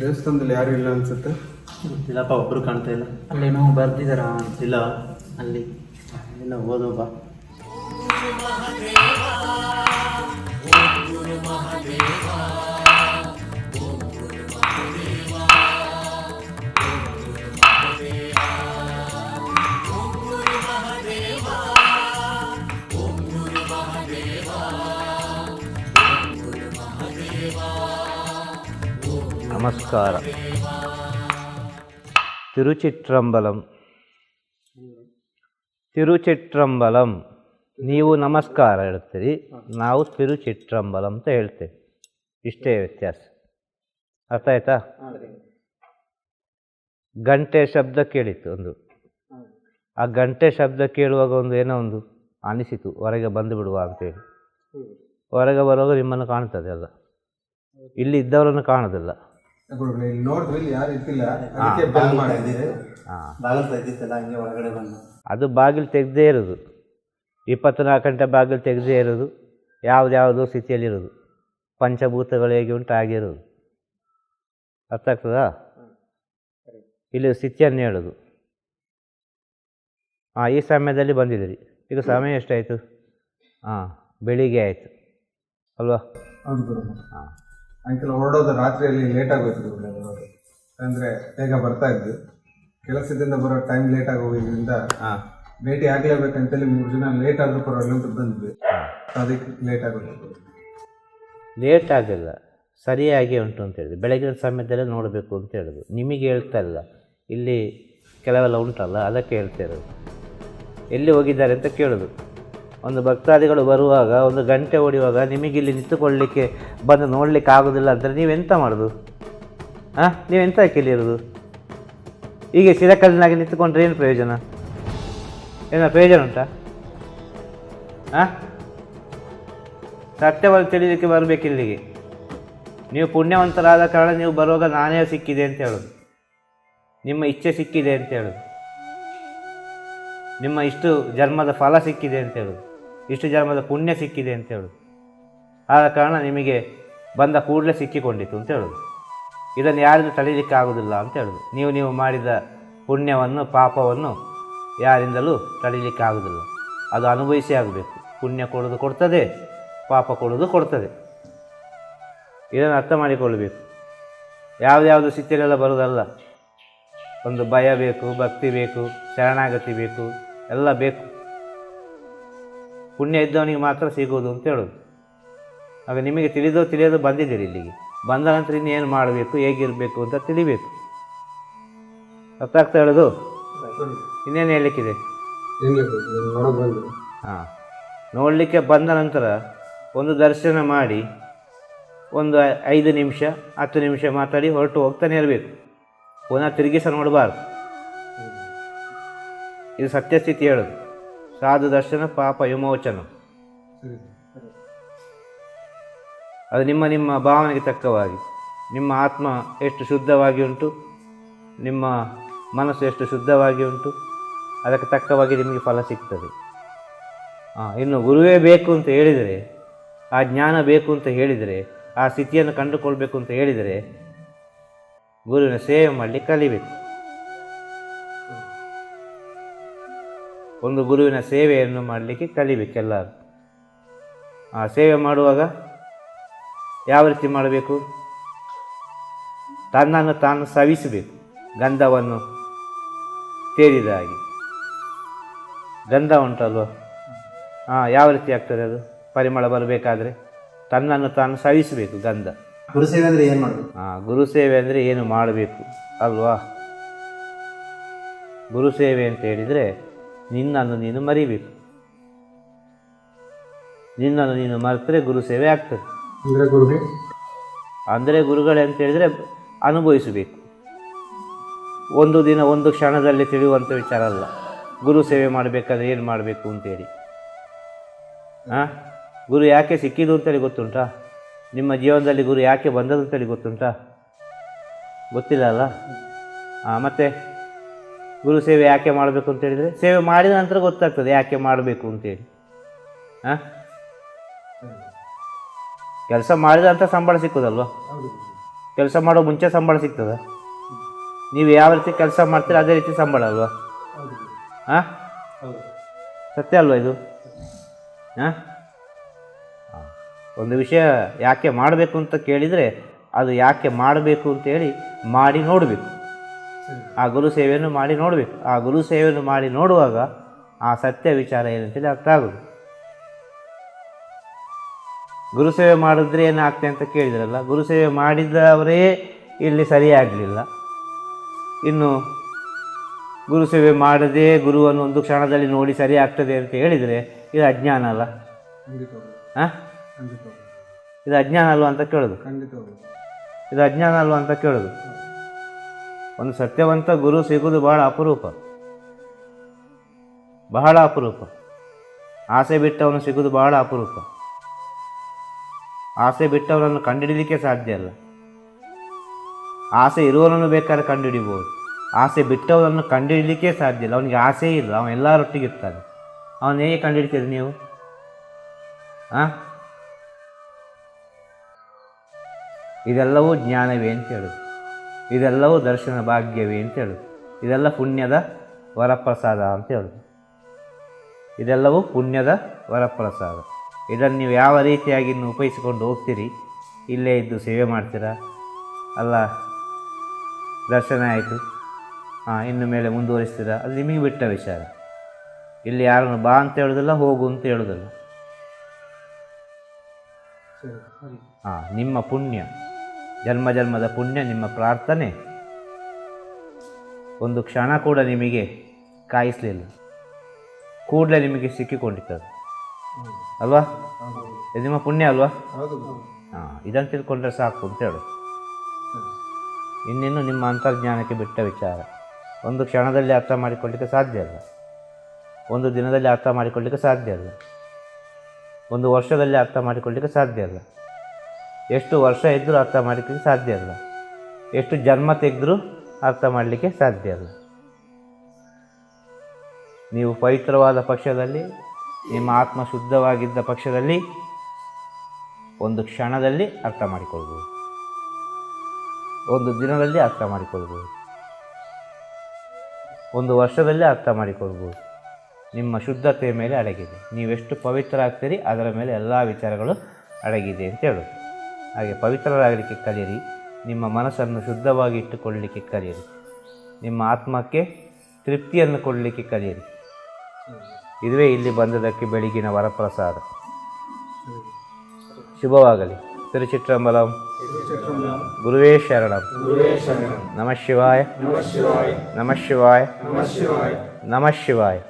ದೇವಸ್ಥಾನದಲ್ಲಿ ಯಾರು ಇಲ್ಲ ಅನ್ಸುತ್ತೆ? ಇಲ್ಲಪ್ಪ ಒಬ್ರು ಕಾಣ್ತಾ ಇಲ್ಲ. ಅಲ್ಲೇನೋ ಬರ್ದಿದಾರ? ಇಲ್ಲ ಅಲ್ಲಿ. ಇಲ್ಲ ಓದೋ ಬಾ. ನಮಸ್ಕಾರ. ತಿರುಚಿತ್ರಂಬಲಂ ತಿರುಚಿತ್ರಂಬಲಂ ನೀವು ನಮಸ್ಕಾರ ಹೇಳ್ತೀರಿ, ನಾವು ತಿರುಚಿತ್ರಂಬಲಂ ಅಂತ ಹೇಳ್ತೇವೆ. ಇಷ್ಟೇ ವ್ಯತ್ಯಾಸ. ಅರ್ಥ ಆಯ್ತಾ? ಗಂಟೆ ಶಬ್ದ ಕೇಳಿತ್ತು ಒಂದು. ಆ ಗಂಟೆ ಶಬ್ದ ಕೇಳುವಾಗ ಒಂದು ಏನೋ ಒಂದು ಅನಿಸಿತು, ಹೊರಗೆ ಬಂದು ಬಿಡುವ ಅಂತೇಳಿ. ಹೊರಗೆ ಬರುವಾಗ ನಿಮ್ಮನ್ನು ಕಾಣ್ತದೆ ಅಲ್ಲ. ಇಲ್ಲಿ ಇದ್ದವರನ್ನು ಕಾಣೋದಿಲ್ಲ. ಗುರುಗಳೇ ಇಲ್ಲಿ ನೋಡಿದ್ವಿ ಇಲ್ಲಿ ಯಾರು ಇದ್ದಿಲ್ಲ ಅದಕ್ಕೆ ಬೆಲ್ ಮಾಡಿದ್ವಿ ಹಾಂ. ಬಾಗಿಲು ತೆಗ್ದಿತ್ತಲ್ಲ ಹಂಗೆ ಒಳಗಡೆ ಬಂದು. ಅದು ಬಾಗಿಲು ತೆಗೆದೇ ಇರೋದು. ಇಪ್ಪತ್ನಾಲ್ಕು ಗಂಟೆ ಬಾಗಿಲು ತೆಗೆದೇ ಇರೋದು. ಯಾವುದ್ಯಾವುದೋ ಸ್ಥಿತಿಯಲ್ಲಿರೋದು. ಪಂಚಭೂತಗಳು ಹೇಗೆ ಉಂಟು ಆಗಿರೋದು ಅರ್ಥ ಆಗ್ತದಾ? ಇಲ್ಲಿ ಸ್ಥಿತಿಯನ್ನು ಹೇಳೋದು. ಹಾಂ ಈ ಸಮಯದಲ್ಲಿ ಬಂದಿದ್ದೀರಿ. ಈಗ ಸಮಯ ಎಷ್ಟಾಯಿತು? ಹಾಂ ಬೆಳಿಗ್ಗೆ ಆಯಿತು. ಅಲ್ವಾ? ಹಾಂ. ಸಾಯಂಕಾಲ ಹೊರಡೋದು ರಾತ್ರಿಯಲ್ಲಿ ಲೇಟ್ ಆಗೋಯ್ತು ಅಂದ್ರೆ ಬೇಗ ಬರ್ತಾ ಇದ್ವಿ. ಕೆಲಸದಿಂದ ಬರೋ ಟೈಮ್ ಲೇಟ್ ಆಗೋದ್ರಿಂದ ಹಾಂ. ಭೇಟಿ ಆಗ್ಲೇಬೇಕಂತೇಳಿ ಮೂರು ಜನ ಲೇಟ್ ಆದ್ರೂ ಪರವಾಗಿಲ್ಲ ಅಂತ ಬಂದ್ವಿ. ಅದಕ್ಕೆ ಲೇಟ್ ಆಗೋದು ಲೇಟ್ ಆಗಿಲ್ಲ. ಸರಿಯಾಗಿ ಉಂಟು ಅಂತ ಹೇಳಿದ್ವಿ ಬೆಳಗಿನ ಸಮಯದಲ್ಲೇ ನೋಡಬೇಕು ಅಂತ ಹೇಳಿದ್ವಿ ನಿಮಗೆ ಹೇಳ್ತಾ ಇಲ್ಲ. ಇಲ್ಲಿ ಕೆಲವೆಲ್ಲ ಉಂಟಲ್ಲ ಅದಕ್ಕೆ ಹೇಳ್ತಾ ಇರೋದು. ಎಲ್ಲಿ ಹೋಗಿದ್ದಾರೆ ಅಂತ ಕೇಳೋದು. ಒಂದು ಭಕ್ತಾದಿಗಳು ಬರುವಾಗ, ಒಂದು ಗಂಟೆ ಹೊಡೆಯುವಾಗ ನಿಮಗೆ ಇಲ್ಲಿ ನಿಂತುಕೊಳ್ಳಲಿಕ್ಕೆ ಬಂದು ನೋಡಲಿಕ್ಕೆ ಆಗೋದಿಲ್ಲ ಅಂದರೆ ನೀವೆಂತ ಮಾಡೋದು? ಹಾಂ ನೀವೆಂತ ಕೇಳಿರೋದು? ಹೀಗೆ ಸಿರಕಲ್ಲಿನಾಗಿ ನಿಂತುಕೊಂಡ್ರೆ ಏನು ಪ್ರಯೋಜನ? ಏನೋ ಪ್ರಯೋಜನ ಉಂಟಾ? ಹಾಂ ಸತ್ಯವನ್ನು ತಿಳಿಲಿಕ್ಕೆ ಬರಬೇಕು ಇಲ್ಲಿಗೆ ನೀವು ಪುಣ್ಯವಂತರಾದ ಕಾರಣ ನೀವು ಬರುವಾಗ ನಾನೇ ಸಿಕ್ಕಿದೆ ಅಂತ ಹೇಳೋದು. ನಿಮ್ಮ ಇಚ್ಛೆ ಸಿಕ್ಕಿದೆ ಅಂತ ಹೇಳೋದು. ನಿಮ್ಮ ಇಷ್ಟು ಜನ್ಮದ ಫಲ ಸಿಕ್ಕಿದೆ ಅಂತ ಹೇಳೋದು. ಇಷ್ಟು ಜನ್ಮದ ಪುಣ್ಯ ಸಿಕ್ಕಿದೆ ಅಂತ ಹೇಳೋದು. ಆದ ಕಾರಣ ನಿಮಗೆ ಬಂದ ಕೂಡಲೇ ಸಿಕ್ಕಿಕೊಂಡಿತು ಅಂತ ಹೇಳೋದು. ಇದನ್ನು ಯಾರಿಂದ ತಡೀಲಿಕ್ಕೆ ಆಗೋದಿಲ್ಲ ಅಂತ ಹೇಳೋದು. ನೀವು ನೀವು ಮಾಡಿದ ಪುಣ್ಯವನ್ನು, ಪಾಪವನ್ನು ಯಾರಿಂದಲೂ ತಡೀಲಿಕ್ಕೆ ಆಗೋದಿಲ್ಲ ಅದು ಅನುಭವಿಸಿ ಆಗಬೇಕು. ಪುಣ್ಯ ಕೊಡೋದು ಕೊಡ್ತದೆ, ಪಾಪ ಕೊಡೋದು ಕೊಡ್ತದೆ. ಇದನ್ನು ಅರ್ಥ ಮಾಡಿಕೊಳ್ಳಬೇಕು. ಯಾವುದ್ಯಾವುದು ಸ್ಥಿತಿಯಲ್ಲೆಲ್ಲ ಬರೋದಲ್ಲ ಒಂದು ಭಯ ಬೇಕು, ಭಕ್ತಿ ಬೇಕು, ಶರಣಾಗತಿ ಬೇಕು, ಎಲ್ಲ ಬೇಕು. ಪುಣ್ಯ ಇದ್ದವನಿಗೆ ಮಾತ್ರ ಸಿಗೋದು ಅಂತ ಹೇಳೋದು. ಆಗ ನಿಮಗೆ ತಿಳಿದೋ ತಿಳಿಯೋದು ಬಂದಿದ್ದೀರಿ ಇಲ್ಲಿಗೆ. ಬಂದ ನಂತರ ಇನ್ನೇನು ಮಾಡಬೇಕು, ಹೇಗಿರಬೇಕು ಅಂತ ತಿಳಿಬೇಕು. ಅರ್ಥ ಆಗ್ತಾ ಹೇಳೋದು? ಇನ್ನೇನು ಹೇಳಲಿಕ್ಕಿದೆ? ಹಾಂ. ನೋಡಲಿಕ್ಕೆ ಬಂದ ನಂತರ ಒಂದು ದರ್ಶನ ಮಾಡಿ ಒಂದು ಐದು ನಿಮಿಷ, ಹತ್ತು ನಿಮಿಷ ಮಾತಾಡಿ ಹೊರಟು ಹೋಗ್ತಾನೆ ಇರಬೇಕು. ಪುನಃ ತಿರುಗಿಸ ನೋಡಬಾರ್ದು. ಇದು ಸತ್ಯಸ್ಥಿತಿ ಹೇಳೋದು. ಸಾಧು ದರ್ಶನ ಪಾಪ ವಿಮೋಚನ. ಅದು ನಿಮ್ಮ ನಿಮ್ಮ ಭಾವನೆಗೆ ತಕ್ಕವಾಗಿ. ನಿಮ್ಮ ಆತ್ಮ ಎಷ್ಟು ಶುದ್ಧವಾಗಿ ಉಂಟು ನಿಮ್ಮ ಮನಸ್ಸು ಎಷ್ಟು ಶುದ್ಧವಾಗಿ ಉಂಟು ಅದಕ್ಕೆ ತಕ್ಕವಾಗಿ ನಿಮಗೆ ಫಲ ಸಿಗ್ತದೆ. ಹಾಂ ಇನ್ನು ಗುರುವೇ ಬೇಕು ಅಂತ ಹೇಳಿದರೆ ಆ ಜ್ಞಾನ ಬೇಕು ಅಂತ ಹೇಳಿದರೆ ಆ ಸ್ಥಿತಿಯನ್ನು ಕಂಡುಕೊಳ್ಬೇಕು ಅಂತ ಹೇಳಿದರೆ ಗುರುವಿನ ಸೇವೆ ಮಾಡಲಿ ಕಲಿಬೇಕು. ಒಂದು ಗುರುವಿನ ಸೇವೆಯನ್ನು ಮಾಡಲಿಕ್ಕೆ ಕಲಿಬೇಕೆಲ್ಲರೂ. ಆ ಸೇವೆ ಮಾಡುವಾಗ ಯಾವ ರೀತಿ ಮಾಡಬೇಕು? ತನ್ನನ್ನು ತಾನು ಸವಿಸಬೇಕು. ಗಂಧವನ್ನು ತೇರಿದ ಹಾಗೆ ಗಂಧ ಉಂಟಲ್ವ? ಹಾಂ ಯಾವ ರೀತಿ ಆಗ್ತದೆ ಅದು? ಪರಿಮಳ ಬರಬೇಕಾದ್ರೆ ತನ್ನನ್ನು ತಾನು ಸವಿಸಬೇಕು ಗಂಧ. ಗುರುಸೇವೆ ಅಂದರೆ ಏನು ಮಾಡಬೇಕು ಹಾಂ ಗುರು ಸೇವೆ ಅಂದರೆ ಏನು ಮಾಡಬೇಕು ಅಲ್ವಾ? ಗುರು ಸೇವೆ ಅಂತ ಹೇಳಿದರೆ ನಿನ್ನನ್ನು ನೀನು ಮರಿಬೇಕು. ನಿನ್ನನ್ನು ನೀನು ಮರೆತರೆ ಗುರು ಸೇವೆ ಆಗ್ತದೆ. ಅಂದರೆ ಗುರುಗೆ? ಅಂದರೆ ಗುರುಗಳೇ ಅಂತ ಹೇಳಿದರೆ ಅನುಭವಿಸಬೇಕು. ಒಂದು ದಿನ ಒಂದು ಕ್ಷಣದಲ್ಲಿ ತಿಳಿಯುವಂಥ ವಿಚಾರ ಅಲ್ಲ. ಗುರು ಸೇವೆ ಮಾಡಬೇಕಾದ್ರೆ ಏನು ಮಾಡಬೇಕು ಅಂತೇಳಿ. ಹಾಂ ಗುರು ಯಾಕೆ ಸಿಕ್ಕಿದ್ದು ಅಂತೇಳಿ ಗೊತ್ತುಂಟಾ? ನಿಮ್ಮ ಜೀವನದಲ್ಲಿ ಗುರು ಯಾಕೆ ಬಂದದ್ದು ಅಂತೇಳಿ ಗೊತ್ತುಂಟಾ? ಗೊತ್ತಿಲ್ಲ ಅಲ್ಲ? ಹಾಂ ಮತ್ತು? ಗುರು ಸೇವೆ ಯಾಕೆ ಮಾಡಬೇಕು ಅಂತ ಹೇಳಿದರೆ ಸೇವೆ ಮಾಡಿದ ನಂತರ ಗೊತ್ತಾಗ್ತದೆ ಯಾಕೆ ಮಾಡಬೇಕು ಅಂತೇಳಿ ಹಾಂ ಕೆಲಸ ಮಾಡಿದ ಅಂತ ಸಂಬಳ ಸಿಕ್ಕೋದಲ್ವಾ? ಕೆಲಸ ಮಾಡೋ ಮುಂಚೆ ಸಂಬಳ ಸಿಗ್ತದ? ನೀವು ಯಾವ ರೀತಿ ಕೆಲಸ ಮಾಡ್ತೀರ ಅದೇ ರೀತಿ ಸಂಬಳ ಅಲ್ವಾ? ಹಾಂ ಸತ್ಯ ಅಲ್ವಾ ಇದು? ಹಾಂ ಒಂದು ವಿಷಯ ಯಾಕೆ ಮಾಡಬೇಕು ಅಂತ ಕೇಳಿದರೆ ಅದು ಯಾಕೆ ಮಾಡಬೇಕು ಅಂತೇಳಿ ಮಾಡಿ ನೋಡಬೇಕು. ಆ ಗುರು ಸೇವೆಯನ್ನು ಮಾಡಿ ನೋಡಬೇಕು. ಆ ಗುರು ಸೇವೆಯನ್ನು ಮಾಡಿ ನೋಡುವಾಗ ಆ ಸತ್ಯ ವಿಚಾರ ಏನಂತೇಳಿ ಅರ್ಥ ಆಗೋದು ಗುರು ಸೇವೆ ಮಾಡಿದ್ರೆ ಏನಾಗ್ತದೆ ಅಂತ ಕೇಳಿದ್ರಲ್ಲ ಗುರು ಸೇವೆ ಮಾಡಿದವರೇ ಇಲ್ಲಿ ಸರಿಯಾಗಲಿಲ್ಲ. ಇನ್ನು ಗುರು ಸೇವೆ ಮಾಡದೇ ಗುರುವನ್ನು ಒಂದು ಕ್ಷಣದಲ್ಲಿ ನೋಡಿ ಸರಿ ಆಗ್ತದೆ ಅಂತ ಹೇಳಿದರೆ ಇದು ಅಜ್ಞಾನ ಅಲ್ಲ? ಹಾಂ? ಇದು ಅಜ್ಞಾನ ಅಲ್ವಾ ಅಂತ ಕೇಳೋದು? ಇದು ಅಜ್ಞಾನ ಅಲ್ವಾ ಅಂತ ಕೇಳೋದು? ಒಂದು ಸತ್ಯವಂತ ಗುರು ಸಿಗೋದು ಬಹಳ ಅಪರೂಪ. ಬಹಳ ಅಪರೂಪ. ಆಸೆ ಬಿಟ್ಟವನು ಸಿಗೋದು ಬಹಳ ಅಪರೂಪ. ಆಸೆ ಬಿಟ್ಟವನನ್ನು ಕಂಡುಹಿಡಿಲಿಕ್ಕೆ ಸಾಧ್ಯ ಅಲ್ಲ. ಆಸೆ ಇರುವವನನ್ನು ಬೇಕಾದ್ರೆ ಕಂಡುಹಿಡಿಬೋದು. ಆಸೆ ಬಿಟ್ಟವನನ್ನು ಕಂಡುಹಿಡಲಿಕ್ಕೆ ಸಾಧ್ಯ ಇಲ್ಲ. ಅವನಿಗೆ ಆಸೆ ಇಲ್ಲ. ಅವನು ಎಲ್ಲರೊಟ್ಟಿಗೆ ಇರ್ತಾನೆ. ಅವನು ಹೇಗೆ ಕಂಡುಹಿಡ್ತೀರಿ ನೀವು? ಹಾಂ ಇದೆಲ್ಲವೂ ಜ್ಞಾನವೇ ಅಂತ ಹೇಳೋದು. ಇದೆಲ್ಲವೂ ದರ್ಶನ ಭಾಗ್ಯವೇ ಅಂತ ಹೇಳೋದು. ಇದೆಲ್ಲ ಪುಣ್ಯದ ವರಪ್ರಸಾದ ಅಂತ ಹೇಳೋದು. ಇದೆಲ್ಲವೂ ಪುಣ್ಯದ ವರಪ್ರಸಾದ. ಇದನ್ನು ನೀವು ಯಾವ ರೀತಿಯಾಗಿ ಇನ್ನು ಉಪಯೋಗಿಸಿಕೊಂಡು ಹೋಗ್ತೀರಿ? ಇಲ್ಲೇ ಇದ್ದು ಸೇವೆ ಮಾಡ್ತೀರಾ? ಅಲ್ಲ ದರ್ಶನ ಆಯಿತು. ಹಾಂ ಇನ್ನು ಮೇಲೆ ಮುಂದುವರಿಸ್ತೀರಾ? ಅದು ನಿಮಗೆ ಬಿಟ್ಟ ವಿಚಾರ. ಇಲ್ಲಿ ಯಾರನ್ನು ಬಾ ಅಂತ ಹೇಳೋದಿಲ್ಲ ಹೋಗು ಅಂತ ಹೇಳೋದಿಲ್ಲ. ಹಾಂ ನಿಮ್ಮ ಪುಣ್ಯ. ಜನ್ಮ ಜನ್ಮದ ಪುಣ್ಯ, ನಿಮ್ಮ ಪ್ರಾರ್ಥನೆ. ಒಂದು ಕ್ಷಣ ಕೂಡ ನಿಮಗೆ ಕಾಯಿಸಲಿಲ್ಲ. ಕೂಡಲೇ ನಿಮಗೆ ಸಿಕ್ಕಿಕೊಂಡಿತ್ತು ಅಲ್ವಾ? ಇದು ನಿಮ್ಮ ಪುಣ್ಯ ಅಲ್ವಾ? ಹಾಂ, ಇದನ್ನು ತಿಳ್ಕೊಂಡ್ರೆ ಸಾಕು ಅಂತ ಹೇಳು. ಇನ್ನೇನು ನಿಮ್ಮ ಅಂತರ್ಜ್ಞಾನಕ್ಕೆ ಬಿಟ್ಟ ವಿಚಾರ. ಒಂದು ಕ್ಷಣದಲ್ಲಿ ಅರ್ಥ ಮಾಡಿಕೊಳ್ಳಿಕ್ಕೆ ಸಾಧ್ಯ ಅಲ್ಲ ಒಂದು ದಿನದಲ್ಲಿ ಅರ್ಥ ಮಾಡಿಕೊಳ್ಳಿಕ್ಕೆ ಸಾಧ್ಯ ಅಲ್ಲ ಒಂದು ವರ್ಷದಲ್ಲಿ ಅರ್ಥ ಮಾಡಿಕೊಳ್ಳಿಕ್ಕೆ ಸಾಧ್ಯ ಇಲ್ಲ. ಎಷ್ಟು ವರ್ಷ ಇದ್ದರೂ ಅರ್ಥ ಮಾಡಲಿಕ್ಕೆ ಸಾಧ್ಯ ಇಲ್ಲ. ಎಷ್ಟು ಜನ್ಮ ತೆಗೆದರೂ ಅರ್ಥ ಮಾಡಲಿಕ್ಕೆ ಸಾಧ್ಯ ಇಲ್ಲ. ನೀವು ಪವಿತ್ರವಾದ ಪಕ್ಷದಲ್ಲಿ, ನಿಮ್ಮ ಆತ್ಮ ಶುದ್ಧವಾಗಿದ್ದ ಪಕ್ಷದಲ್ಲಿ, ಒಂದು ಕ್ಷಣದಲ್ಲಿ ಅರ್ಥ ಮಾಡಿಕೊಳ್ಬೋದು. ಒಂದು ದಿನದಲ್ಲಿ ಅರ್ಥ ಮಾಡಿಕೊಳ್ಬೋದು. ಒಂದು ವರ್ಷದಲ್ಲಿ ಅರ್ಥ ಮಾಡಿಕೊಳ್ಬೋದು. ನಿಮ್ಮ ಶುದ್ಧತೆಯ ಮೇಲೆ ಅಡಗಿದೆ. ನೀವೆಷ್ಟು ಪವಿತ್ರ ಆಗ್ತೀರಿ, ಅದರ ಮೇಲೆ ಎಲ್ಲ ವಿಚಾರಗಳು ಅಡಗಿದೆ ಅಂತ ಹೇಳೋದು ಹಾಗೆ ಪವಿತ್ರರಾಗಲಿಕ್ಕೆ ಕಲಿಯಿರಿ. ನಿಮ್ಮ ಮನಸ್ಸನ್ನು ಶುದ್ಧವಾಗಿ ಇಟ್ಟುಕೊಳ್ಳಲಿಕ್ಕೆ ಕಲಿಯಿರಿ. ನಿಮ್ಮ ಆತ್ಮಕ್ಕೆ ತೃಪ್ತಿಯನ್ನು ಕೊಡಲಿಕ್ಕೆ ಕಲಿಯಿರಿ. ಇದುವೇ ಇಲ್ಲಿ ಬಂದದಕ್ಕೆ ಬೆಳಗಿನ ವರಪ್ರಸಾದ. ಶುಭವಾಗಲಿ. ತಿರುಚಿಟ್ರಂಬಲಂ ಗುರುವೇ ಶರಣಂ. ನಮಃ ಶಿವಾಯ. ನಮಃ ಶಿವಾಯ. ನಮಃ ಶಿವಾಯ. ನಮಃ ಶಿವಾಯ.